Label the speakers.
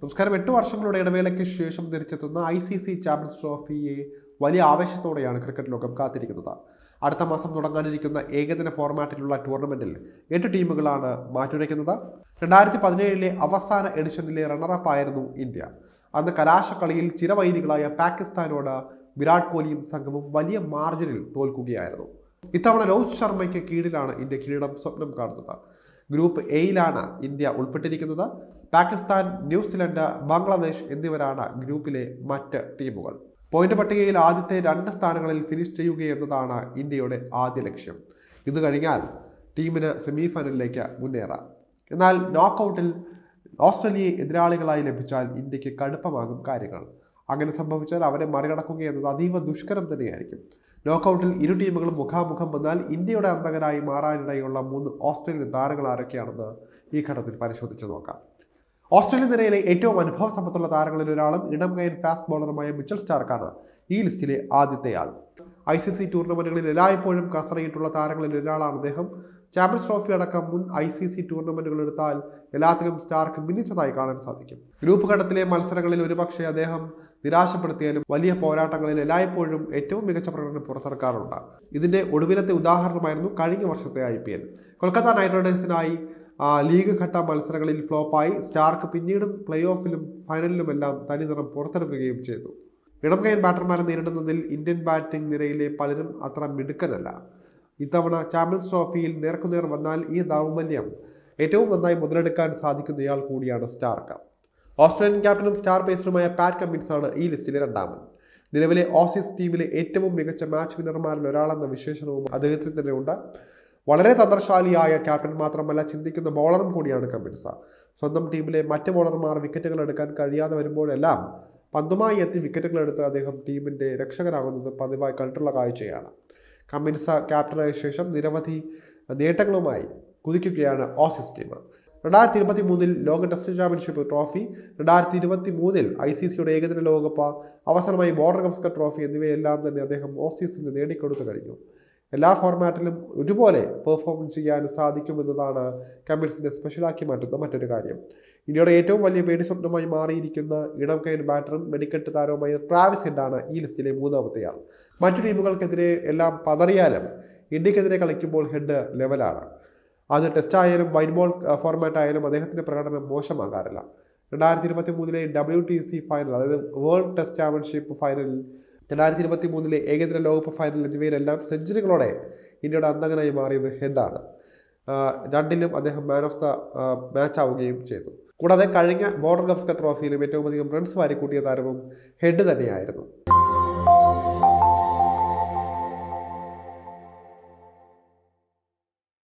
Speaker 1: നമസ്കാരം. എട്ട് വർഷങ്ങളുടെ ഇടവേളയ്ക്ക് ശേഷം തിരിച്ചെത്തുന്ന ഐ സി സി ചാമ്പ്യൻസ് ട്രോഫിയെ വലിയ ആവേശത്തോടെയാണ് ക്രിക്കറ്റ് ലോകം കാത്തിരിക്കുന്നത്. അടുത്ത മാസം തുടങ്ങാനിരിക്കുന്ന ഏകദിന ഫോർമാറ്റിലുള്ള ടൂർണമെന്റിൽ എട്ട് ടീമുകളാണ് മാറ്റുരയ്ക്കുന്നത്. രണ്ടായിരത്തി പതിനേഴിലെ അവസാന എഡിഷനിലെ റണ്ണറപ്പായിരുന്നു ഇന്ത്യ. അന്ന് കലാശക്കളിയിൽ ചിരവൈരികളായ പാകിസ്ഥാനോട് വിരാട് കോഹ്ലിയും സംഘവും വലിയ മാർജിനിൽ തോൽക്കുകയായിരുന്നു. ഇത്തവണ രോഹിത് ശർമ്മയ്ക്ക് കീഴിലാണ് ഇന്ത്യ കിരീടം സ്വപ്നം കാണുന്നത്. ഗ്രൂപ്പ് എയിലാണ് ഇന്ത്യ ഉൾപ്പെട്ടിരിക്കുന്നത്. പാകിസ്ഥാൻ ന്യൂസിലൻഡ് ബംഗ്ലാദേശ് എന്നിവരാണ് ഗ്രൂപ്പിലെ മറ്റ് ടീമുകൾ. പോയിന്റ് പട്ടികയിൽ ആദ്യത്തെ രണ്ട് സ്ഥാനങ്ങളിൽ ഫിനിഷ് ചെയ്യുക എന്നതാണ് ഇന്ത്യയുടെ ആദ്യ ലക്ഷ്യം. ഇത് കഴിഞ്ഞാൽ ടീമിന് സെമിഫൈനലിലേക്ക് മുന്നേറാം. എന്നാൽ നോക്കൗട്ടിൽ ഓസ്ട്രേലിയയെ എതിരാളികളായി ലഭിച്ചാൽ ഇന്ത്യയ്ക്ക് കടുപ്പമാകും കാര്യങ്ങൾ. അങ്ങനെ സംഭവിച്ചാൽ അവരെ മറികടക്കുക എന്നത് അതീവ ദുഷ്കരം തന്നെയായിരിക്കും. നോക്കൗട്ടിൽ ഇരു ടീമുകളും മുഖാമുഖം വന്നാൽ ഇന്ത്യയുടെ അന്തകരായി മാറാനിടയുള്ള മൂന്ന് ഓസ്ട്രേലിയൻ താരങ്ങൾ ആരൊക്കെയാണെന്ന് ഈ ഘട്ടത്തിൽ പരിശോധിച്ച് നോക്കാം. ഓസ്ട്രേലിയൻ നിരയിലെ ഏറ്റവും അനുഭവ സമ്പത്തുള്ള താരങ്ങളിൽ ഒരാളും ഇടം കയൻ ഫാസ്റ്റ് ബോളറുമായ മിച്ചൽ സ്റ്റാർക്കാണ് ഈ ലിസ്റ്റിലെ ആദ്യത്തെ ആൾ. ഐ സി സി ടൂർണമെന്റുകളിൽ എല്ലായ്പ്പോഴും കസറിയിട്ടുള്ള താരങ്ങളിൽ ഒരാളാണ് അദ്ദേഹം. ചാമ്പ്യൻസ് ട്രോഫി അടക്കം മുൻ ഐ സി സി ടൂർണമെന്റുകൾ എടുത്താൽ എല്ലാത്തിലും സ്റ്റാർക്ക് മിന്നിച്ചതായി കാണാൻ സാധിക്കും. ഗ്രൂപ്പ് ഘട്ടത്തിലെ മത്സരങ്ങളിൽ ഒരുപക്ഷെ അദ്ദേഹം നിരാശപ്പെടുത്തിയാലും വലിയ പോരാട്ടങ്ങളിൽ എല്ലായ്പ്പോഴും ഏറ്റവും മികച്ച പ്രകടനം പുറത്തിറക്കാറുണ്ട്. ഇതിന്റെ ഒടുവിലത്തെ ഉദാഹരണമായിരുന്നു കഴിഞ്ഞ വർഷത്തെ I P L. Kolkata knight റൈഡേഴ്സിനായി league ഘട്ട മത്സരങ്ങളിൽ ഫ്ലോപ്പായി സ്റ്റാർക്ക് പിന്നീടും പ്ലേ ഓഫിലും ഫൈനലിലുമെല്ലാം തനിനിറം പുറത്തെടുക്കുകയും ചെയ്തു. ഇടം കൈൻ ബാറ്റർമാരെ നേരിടുന്നതിൽ ഇന്ത്യൻ ബാറ്റിംഗ് നിരയിലെ പലരും അത്ര മിടുക്കനല്ല ഇത്തവണ ചാമ്പ്യൻസ് ട്രോഫിയിൽ നേർക്കുനേർ വന്നാൽ ഈ ദൗർബല്യം ഏറ്റവും നന്നായി മുതലെടുക്കാൻ സാധിക്കുന്നയാൾ കൂടിയാണ് സ്റ്റാർക്ക്. ഓസ്ട്രേലിയൻ ക്യാപ്റ്റനും സ്റ്റാർ പേസറുമായ പാറ്റ് കമ്മിൻസ് ആണ് ഈ ലിസ്റ്റിലെ രണ്ടാമൻ. നിലവിലെ ഓസീസ് ടീമിലെ ഏറ്റവും മികച്ച മാച്ച് വിന്നർമാരിൽ ഒരാളെന്ന വിശേഷണവും അദ്ദേഹത്തിന് തന്നെ ഉണ്ട് വളരെ തന്ത്രശാലിയായ ക്യാപ്റ്റൻ മാത്രമല്ല ചിന്തിക്കുന്ന ബോളറും കൂടിയാണ് കമ്മിൻസ സ്വന്തം ടീമിലെ മറ്റ് ബോളർമാർ വിക്കറ്റുകൾ എടുക്കാൻ കഴിയാതെ വരുമ്പോഴെല്ലാം പന്തുമായി എത്തി വിക്കറ്റുകൾ എടുത്ത് അദ്ദേഹം ടീമിന്റെ രക്ഷകനാകുന്നത് പതിവായി കണ്ടിട്ടുള്ള കാഴ്ചയാണ്. കമ്മിൻസ ക്യാപ്റ്റനായ ശേഷം നിരവധി നേട്ടങ്ങളുമായി കുതിക്കുകയാണ് ഓസീസ് ടീം രണ്ടായിരത്തി ഇരുപത്തി മൂന്നിൽ ലോക ടെസ്റ്റ് ചാമ്പ്യൻഷിപ്പ് ട്രോഫി രണ്ടായിരത്തി ഇരുപത്തി മൂന്നിൽ ഐ സി സിയുടെ ഏകദിന ലോകകപ്പ് അവസരമായി ബോർഡർ ഗവസ്കർ ട്രോഫി എന്നിവയെല്ലാം തന്നെ അദ്ദേഹം ഓസീസിന് നേടിക്കൊടുത്തു കഴിഞ്ഞു. എല്ലാ ഫോർമാറ്റിലും ഒരുപോലെ പെർഫോം ചെയ്യാൻ സാധിക്കുമെന്നതാണ് കമ്മിൻസിനെ സ്പെഷ്യലാക്കി മാറ്റുന്ന മറ്റൊരു കാര്യം. ഇന്ത്യയുടെ ഏറ്റവും വലിയ പേടി സ്വപ്നമായി മാറിയിരിക്കുന്ന ഇടം കൈൻ ബാറ്ററും വെടിക്കെട്ട് താരവുമായ ട്രാവിസ് ഹെഡാണ് ഈ ലിസ്റ്റിലെ മൂന്നാമത്തെ ആൾ മറ്റു ടീമുകൾക്കെതിരെ എല്ലാം പതറിയാലും ഇന്ത്യക്കെതിരെ കളിക്കുമ്പോൾ ഹെഡ് ലെവലാണ് അത് ടെസ്റ്റായാലും വൈറ്റ് ബോൾ ഫോർമാറ്റ് ആയാലും അദ്ദേഹത്തിന്റെ പ്രകടനം മോശമാകാറില്ല. രണ്ടായിരത്തി ഇരുപത്തി മൂന്നിലെ ഡബ്ല്യു ടി സി ഫൈനൽ അതായത് വേൾഡ് ടെസ്റ്റ് ചാമ്പ്യൻഷിപ്പ് ഫൈനലിൽ രണ്ടായിരത്തി ഇരുപത്തി മൂന്നിലെ ഏകദിന ലോകകപ്പ് ഫൈനൽ എന്നിവയിലെല്ലാം സെഞ്ചുറികളോടെ ഇന്ത്യയുടെ അന്തകനായി മാറിയത് ഹെഡാണ്. രണ്ടിലും അദ്ദേഹം മാൻ ഓഫ് ദ മാച്ച് ആവുകയും ചെയ്തു. കൂടാതെ കഴിഞ്ഞ ബോർഡർ ഗവസ്കർ ട്രോഫിയിലും ഏറ്റവും അധികം റൺസ് വാരിക്കൂട്ടിയ താരവും ഹെഡ് തന്നെയായിരുന്നു.